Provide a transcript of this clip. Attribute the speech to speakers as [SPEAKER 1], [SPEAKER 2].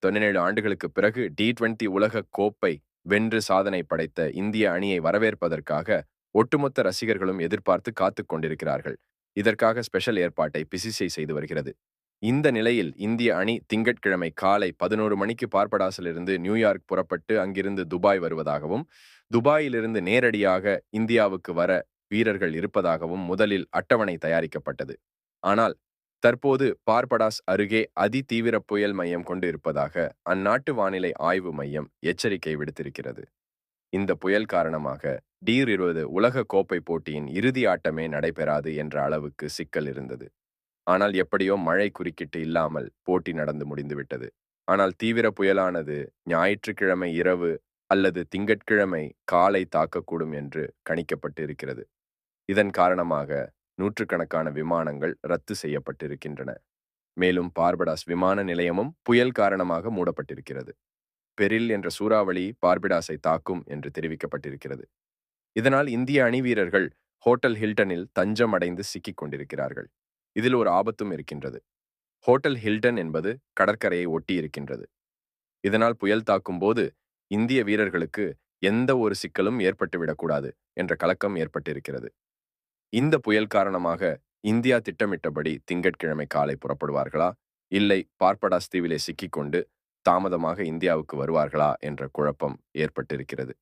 [SPEAKER 1] பதினேழு ஆண்டுகளுக்கு பிறகு டி டுவெண்டி உலக கோப்பை வென்று சாதனை படைத்த இந்திய அணியை வரவேற்பதற்காக ஒட்டுமொத்த ரசிகர்களும் எதிர்பார்த்து காத்துக் கொண்டிருக்கிறார்கள். இதற்காக ஸ்பெஷல் ஏற்பாட்டை பிசிசிஐ செய்து வருகிறது. இந்த நிலையில் இந்திய அணி திங்கட்கிழமை காலை பதினோரு மணிக்கு பார்படாசிலிருந்து நியூயார்க் புறப்பட்டு அங்கிருந்து துபாய் வருவதாகவும் துபாயிலிருந்து நேரடியாக இந்தியாவுக்கு வர வீரர்கள் இருப்பதாகவும் முதலில் அட்டவணை தயாரிக்கப்பட்டது. ஆனால் தற்போது பார்படாஸ் அருகே அதிதீவிர புயல் மையம் கொண்டு இருப்பதாக அந்நாட்டு வானிலை ஆய்வு மையம் எச்சரிக்கை விடுத்திருக்கிறது. இந்த புயல் காரணமாக டீர் இருபது உலக கோப்பை போட்டியின் இறுதி ஆட்டமே நடைபெறாது என்ற அளவுக்கு சிக்கல் இருந்தது. ஆனால் எப்படியோ மழை குறுக்கிட்டு இல்லாமல் போட்டி நடந்து முடிந்துவிட்டது ஆனால் தீவிர புயலானது ஞாயிற்றுக்கிழமை இரவு அல்லது திங்கட்கிழமை காலை தாக்கக்கூடும் என்று கணிக்கப்பட்டு இருக்கிறது. இதன் காரணமாக நூற்றுக்கணக்கான விமானங்கள் ரத்து செய்யப்பட்டிருக்கின்றன. மேலும் பார்படாஸ் விமான நிலையமும் புயல் காரணமாக மூடப்பட்டிருக்கிறது. பெரில் என்ற சூறாவளி பார்பிடாஸை தாக்கும் என்று தெரிவிக்கப்பட்டிருக்கிறது. இதனால் இந்திய அணி வீரர்கள் ஹோட்டல் ஹில்டனில் தஞ்சம் அடைந்து சிக்கிக் கொண்டிருக்கிறார்கள். இதில் ஒரு ஆபத்தும் இருக்கின்றது. ஹோட்டல் ஹில்டன் என்பது கடற்கரையை ஒட்டி இருக்கின்றது இதனால் புயல் தாக்கும் போது இந்திய வீரர்களுக்கு எந்த ஒரு சிக்கலும் ஏற்பட்டுவிடக்கூடாது என்ற கலக்கம் ஏற்பட்டிருக்கிறது. இந்த புயல் காரணமாக இந்தியா திட்டமிட்டபடி திங்கட்கிழமை காலை புறப்படுவார்களா? இல்லை பார்படாஸ் தீவிலே சிக்கிக்கொண்டு தாமதமாக இந்தியாவுக்கு வருவார்களா? என்ற குழப்பம் ஏற்பட்டிருக்கிறது.